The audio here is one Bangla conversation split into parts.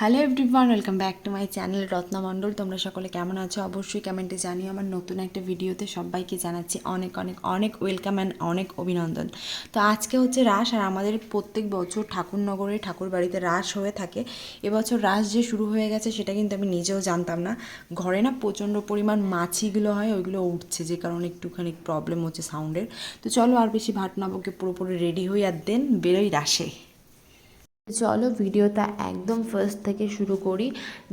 Hello everyone welcome back to my channel Ratna Mondal তোমরা সকলে কেমন আছো? অবশ্যই কমেন্টে জানিও। আমার নতুন একটা ভিডিওতে সবাইকে জানাচ্ছি অনেক অনেক অনেক ওয়েলকাম অ্যান্ড অনেক অভিনন্দন। তো আজকে হচ্ছে রাস আর আমাদের প্রত্যেক বছর ঠাকুরনগরে ঠাকুর বাড়িতে রাস হয়ে থাকে। এবছর রাস যে শুরু হয়ে গেছে, সেটা কিন্তু আমি নিজেও জানতাম না। ঘরে না প্রচণ্ড পরিমাণ মাছিগুলো হয়, ওইগুলো উঠছে যে কারণে একটুখানি প্রবলেম হচ্ছে সাউন্ডের তো চলো আর বেশি ভাট না পুরোপুরি রেডি হই, আর দেন বেরোই রাসে চলো ভিডিওটা একদম ফার্স্ট থেকে শুরু করি।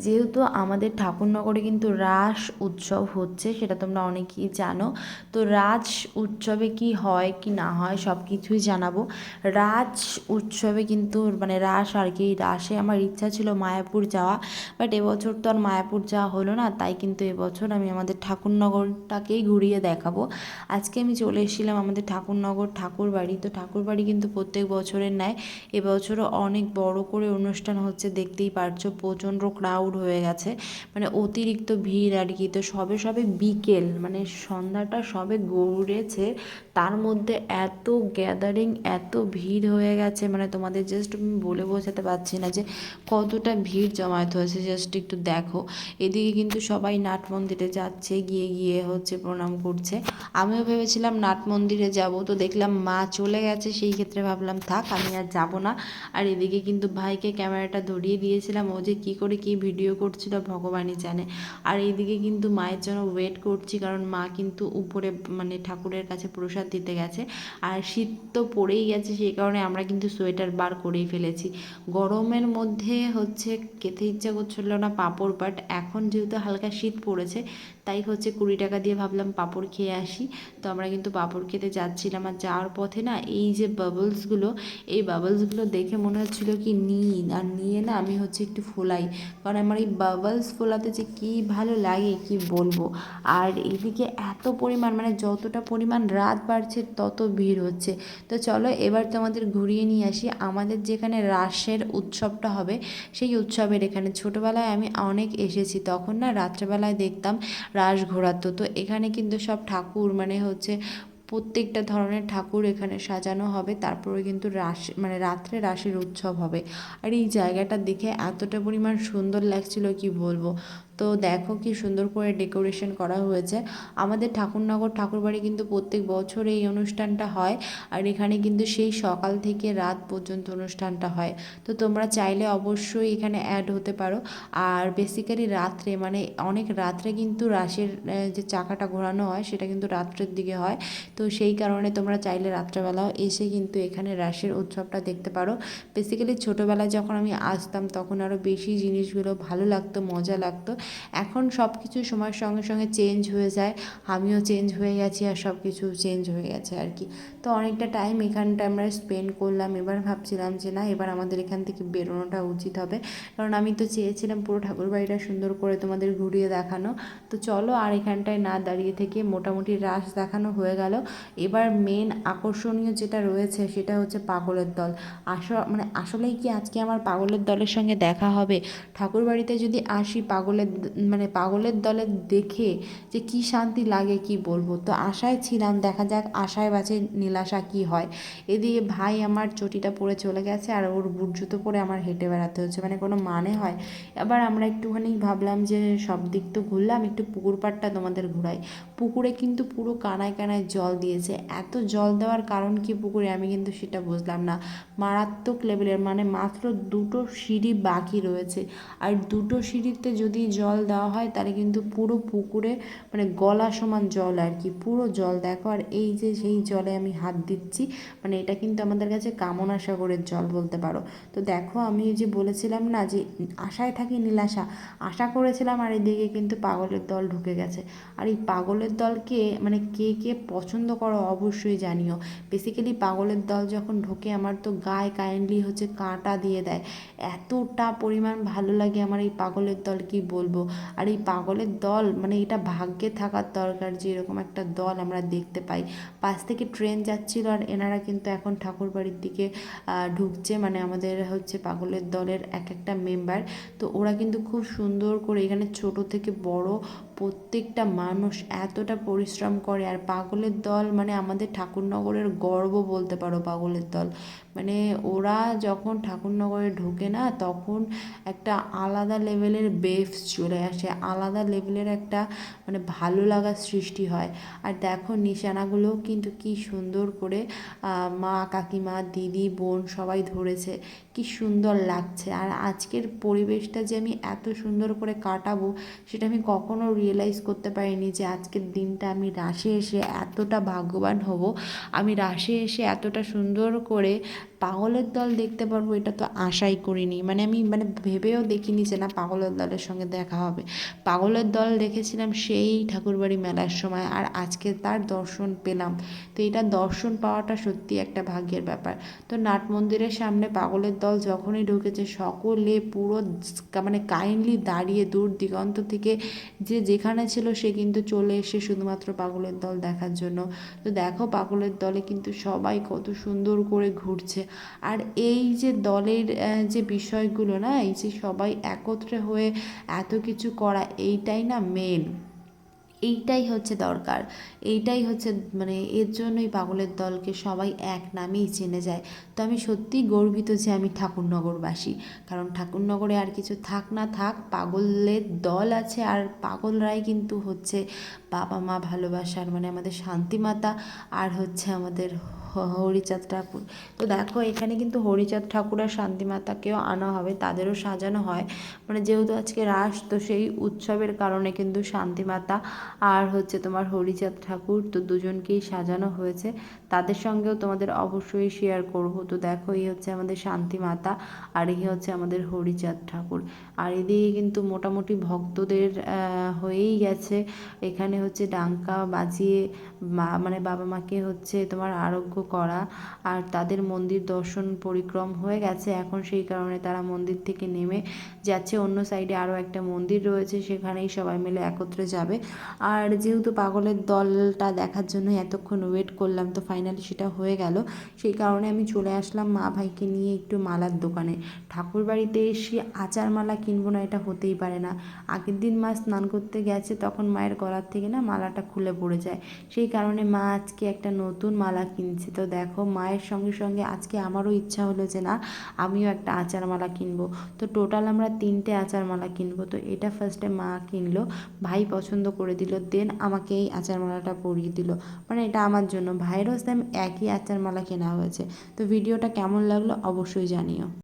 যেহেতু আমাদের ঠাকুরনগরে কিন্তু রাস উৎসব হচ্ছে, সেটা তোমরা অনেকেই জানো। তো রাজ উৎসবে কি হয়, কি না হয় সব কিছুই জানাব। রাজ উৎসবে কিন্তু মানে রাস আর কি, রাসে আমার ইচ্ছা ছিল মায়াপুর যাওয়া বাট এবছর তো আর মায়াপুর যাওয়া হলো না, তাই কিন্তু এবছর আমি আমাদের ঠাকুরনগরটাকেই ঘুরিয়ে দেখাবো। আজকে আমি চলে এসেছিলাম আমাদের ঠাকুরনগর ঠাকুর বাড়ি তো ঠাকুর বাড়ি কিন্তু প্রত্যেক বছরের ন্যায়। এবছরও অনেক বড় করে অনুষ্ঠান হচ্ছে, দেখতেই পারছ, প্রচণ্ড ক্রাউড হয়ে গেছে। মানে অতিরিক্ত ভিড় আর কি। তো সবে সবে বিকেল মানে সন্ধ্যাটা সবে গড়েছে। তার মধ্যে এত গ্যাদারিং এত ভিড় হয়ে গেছে। মানে তোমাদের জাস্ট আমি বলে বোঝাতে পারছি না যে কতটা ভিড় জমায়েত হয়েছে। জাস্ট একটু দেখো। এদিকে কিন্তু সবাই নাট মন্দিরে যাচ্ছে, গিয়ে গিয়ে হচ্ছে প্রণাম করছে। আমিও ভেবেছিলাম নাট মন্দিরে যাব। তো দেখলাম মা চলে গেছে। সেই ক্ষেত্রে ভাবলাম, থাক, আমি আর যাব না। আর এদিকে কিন্তু ভাইকে ক্যামেরাটা ধরিয়ে দিয়েছিলাম, ও যে কী করে কী ভিডিও করছিল ভগবানই জানে। আর এইদিকে কিন্তু মায়ের জন্য ওয়েট করছি, কারণ মা কিন্তু উপরে মানে ঠাকুরের কাছে প্রসাদ দিতে গেছে। আর শীত তো পড়েই গেছে, সেই কারণে আমরা কিন্তু সোয়েটার বার করেই ফেলেছি। গরমের মধ্যে হচ্ছে খেতে ইচ্ছা করছিল না পাঁপড় বাট এখন যেহেতু হালকা শীত পড়েছে তাই হচ্ছে কুড়ি টাকা দিয়ে ভাবলাম পাঁপড় খেয়ে আসি। তো আমরা কিন্তু পাঁপড় খেতে যাচ্ছিলাম আর যাওয়ার পথে না এই যে বাবলসগুলো এই বাবলসগুলো দেখে মনে হচ্ছিল কি নিই আর নিয়ে না আমি হচ্ছে একটু ফোলাই। কারণ আমার এই বাবলস ফোলাতে যে কী ভালো লাগে কি বলব? আর এদিকে এত পরিমাণ মানে যতটা পরিমাণ রাত বাড়ছে তত ভিড় হচ্ছে। তো চলো এবার তোমাদের ঘুরিয়ে নিয়ে আসি। আমাদের যেখানে রাসের উৎসবটা হবে, সেই উৎসবের এখানে ছোটোবেলায় আমি অনেক এসেছি। তখন না রাত্রেবেলায় দেখতাম রাস ঘোরাতো। তো এখানে কিন্তু সব ঠাকুর মানে হচ্ছে প্রত্যেকটা ধরনের ঠাকুর এখানে সাজানো হবে। তারপরে কিন্তু রাস মানে রাত্রে রাসের উৎসব হবে। আর এই জায়গাটা দেখে এতটা পরিমাণ সুন্দর লাগছিল, কি বলব? তো দেখো কি সুন্দর করে ডেকোরেশন করা হয়েছে। আমাদের ঠাকুরনগর ঠাকুরবাড়ি কিন্তু প্রত্যেক বছর এই অনুষ্ঠানটা হয় আর এখানে কিন্তু সেই সকাল থেকে রাত পর্যন্ত অনুষ্ঠানটা হয়। তো তোমরা চাইলে অবশ্যই এখানে অ্যাড হতে পারো। আর বেসিক্যালি রাত্রে মানে অনেক রাত্রে কিন্তু রাসের যে চাকাটা ঘোরানো হয় সেটা কিন্তু রাত্রের দিকে হয়। তো সেই কারণে তোমরা চাইলে রাত্রেবেলাও এসে কিন্তু এখানে রাসের উৎসবটা দেখতে পারো। বেসিক্যালি ছোটোবেলায় যখন আমি আসতাম তখন আরও বেশি জিনিসগুলো ভালো লাগতো, মজা লাগতো। এখন সব কিছু সময়ের সঙ্গে সঙ্গে চেঞ্জ হয়ে যায়। আমিও চেঞ্জ হয়ে গেছি আর সব কিছু চেঞ্জ হয়ে গেছে আর কি। তো অনেকটা টাইম এখানটা আমরা স্পেন্ড করলাম। এবার ভাবছিলাম যে না, এবার আমাদের এখান থেকে বেরোনোটা উচিত হবে। কারণ আমি তো চেয়েছিলাম পুরো ঠাকুরবাড়িটা সুন্দর করে তোমাদের ঘুরিয়ে দেখানো। তো চলো আর এখানটায় না দাঁড়িয়ে থেকে মোটামুটি রাস দেখানো হয়ে গেল। এবার মেন আকর্ষণীয় যেটা রয়েছে সেটা হচ্ছে পাগলের দল। আস মানে আসলেই কি আজকে আমার পাগলের দলের সঙ্গে দেখা হবে? ঠাকুরবাড়িতে যদি আসি পাগলের মানে পাগলের দলে দেখে যে কি শান্তি লাগে কি বলব? তো আশায় ছিলাম, দেখা যাক আশায় বাঁচে নীলাশা কি হয়। এদিকে ভাই আমার চটিটা পরে চলে গেছে আর ওর বুট জুতো পরে আমার হেঁটে বেড়াতে হচ্ছে মানে কোনো মানে হয়। এবার আমরা একটুখানি ভাবলাম যে সব দিক তো ঘুরলাম, একটু পুকুর পাড়টা তোমাদের ঘুরাই। পুকুরে কিন্তু পুরো কানায় কানায় জল দিয়েছে। এত জল দেওয়ার কারণ কি পুকুরে আমি কিন্তু সেটা বুঝলাম না। মারাত্মক লেভেলের মানে মাত্র দুটো সিঁড়ি বাকি রয়েছে। আর দুটো সিঁড়িতে যদি জল দেওয়া হয় তাহলে কিন্তু পুরো পুকুরে মানে গলা সমান জল আর কি পুরো জল। দেখো, আর এই যে সেই জলে আমি হাত দিচ্ছি মানে এটা কিন্তু আমাদের কাছে কামনা সাগরের জল বলতে পারো। তো দেখো, আমি যে বলেছিলাম না যে আশায় থাকি নীলাশা, আশা করেছিলাম আর এদিকে কিন্তু পাগলের দল ঢুকে গেছে। আর এই পাগলের দলকে মানে কে কে পছন্দ করো অবশ্যই জানিও। বেসিক্যালি পাগলের দল যখন ঢোকে, আমার তো গায়ে কাইন্ডলি হচ্ছে কাঁটা দিয়ে দেয়। এতটা পরিমাণ ভালো লাগে আমার এই পাগলের দল কি বলব? আর এই পাগলের দল মানে এটা ভাগ্যে থাকার দরকার যে এরকম একটা দল আমরা দেখতে পাই। পাশ থেকে ট্রেন যাচ্ছিল আর এনারা কিন্তু এখন ঠাকুর বাড়ির দিকে ঢুকছে মানে আমাদের হচ্ছে পাগলের দলের এক একটা মেম্বার তো ওরা কিন্তু খুব সুন্দর করে এখানে ছোট থেকে বড় প্রত্যেকটা মানুষ এতটা পরিশ্রম করে আর পাগলের দল মানে আমাদের ঠাকুরনগরের গর্ব বলতে পারো পাগলের দল। মানে ওরা যখন ঠাকুরনগরে ঢোকে না, তখন একটা আলাদা লেভেলের বেফস চলে আসে, আলাদা লেভেলের একটা মানে ভালো লাগার সৃষ্টি হয়। আর দেখো নিশানাগুলোও কিন্তু কি সুন্দর করে মা কাকিমা, দিদি, বোন সবাই ধরেছে। কি সুন্দর লাগছে। আর আজকের পরিবেশটা যে আমি এত সুন্দর করে কাটাবো, সেটা আমি কখনো রিয়েলাইজ করতে পারিনি যে আজকের দিনটা আমি রাশে এসে এতটা ভাগ্যবান হব। আমি রাশে এসে এতটা সুন্দর করে পাগলের দল দেখতে পারব, এটা তো আশাই করিনি। মানে আমি মানে ভেবেও দেখিনি যে না পাগলের দলের সঙ্গে দেখা হবে। পাগলের দল দেখেছিলাম সেই ঠাকুরবাড়ি মেলার সময়, আর আজকে তার দর্শন পেলাম। তো এটা দর্শন পাওয়াটা সত্যি একটা ভাগ্যের ব্যাপার। তো নাট মন্দিরের সামনে পাগলের দল যখনই ঢুকেছে, সকলে পুরো মানে কাইন্ডলি দাঁড়িয়ে দূর দিগন্ত থেকে যে যেখানে ছিল সে কিন্তু চলে এসে শুধুমাত্র পাগলের দল দেখার জন্য। তো দেখো পাগলের দলে কিন্তু সবাই কত সুন্দর করে ঘুরছে। আর এই যে দলের যে বিষয়গুলো না, এই যে সবাই একত্রে হয়ে এত কিছু করা, এইটাই না মেন এইটাই হচ্ছে দরকার। এইটাই হচ্ছে মানে এর জন্যই পাগলের দলকে সবাই এক নামেই চেনে যায়। তো আমি সত্যিই গর্বিত যে আমি ঠাকুরনগরবাসী। কারণ ঠাকুরনগরে আর কিছু থাক না থাক, পাগলের দল আছে আর পাগলরাই কিন্তু হচ্ছে বাবা মা ভালোবাসার মানে আমাদের শান্তিমাতা আর হচ্ছে আমাদের হরিচাঁদ ঠাকুর। তো দেখো, এখানে কিন্তু হরিচাঁদ ঠাকুর আর শান্তিমাতাকেও আনা হবে, তাদেরও সাজানো হয়। মানে যেহেতু আজকে রাস, তো সেই উৎসবের কারণে কিন্তু শান্তিমাতা আর হচ্ছে তোমার হরিচাঁদ ঠাকুর তো দুজনকেই সাজানো হয়েছে। তাদের সঙ্গেও তোমাদের অবশ্যই শেয়ার করব। তো দেখো, এই হচ্ছে আমাদের শান্তিমাতা আর এই হচ্ছে আমাদের হরিচাঁদ ঠাকুর। আর এদিকে কিন্তু মোটামুটি ভক্তদের হয়েই গেছে। এখানে হচ্ছে ডাঙ্কা বাজিয়ে মানে বাবা মাকে হচ্ছে তোমার আরোগ্য করা, আর তাদের মন্দির দর্শন পরিক্রম হয়ে গেছে। এখন সেই কারণে তারা মন্দির থেকে নেমে যাচ্ছে। অন্য সাইডে আরও একটা মন্দির রয়েছে, সেখানেই সবাই মিলে একত্রে যাবে। আর যেহেতু পাগলের দলটা দেখার জন্য এতক্ষণ ওয়েট করলাম, তো ফাইনালি সেটা হয়ে গেল। সেই কারণে আমি চলে আসলাম মা ভাইকে নিয়ে একটু মালার দোকানে। ঠাকুর বাড়িতে এসে আচার মালা কিনবো না, এটা হতেই পারে না। আগের দিন মা স্নান করতে গেছে, তখন মায়ের গলার থেকে না মালাটা খুলে পড়ে যায়। সেই কারণে মা আজকে একটা নতুন মালা কিনছে। তো দেখো, মায়ের সঙ্গে সঙ্গে আজকে আমারও ইচ্ছা হলো যে না, আমিও একটা আচার মালা কিনবো। তো টোটাল আমরা তিনটে আচার মালা কিনবো। তো এটা ফার্স্টে মা কিনলো, ভাই পছন্দ করে দিল দেন আমাকে এই আচার মালাটা পরিয়ে দিল। মানে এটা আমার জন্য। ভাইয়েরও সেম একই আচার মালা কেনা হয়েছে। তো ভিডিওটা কেমন লাগল অবশ্যই জানিও।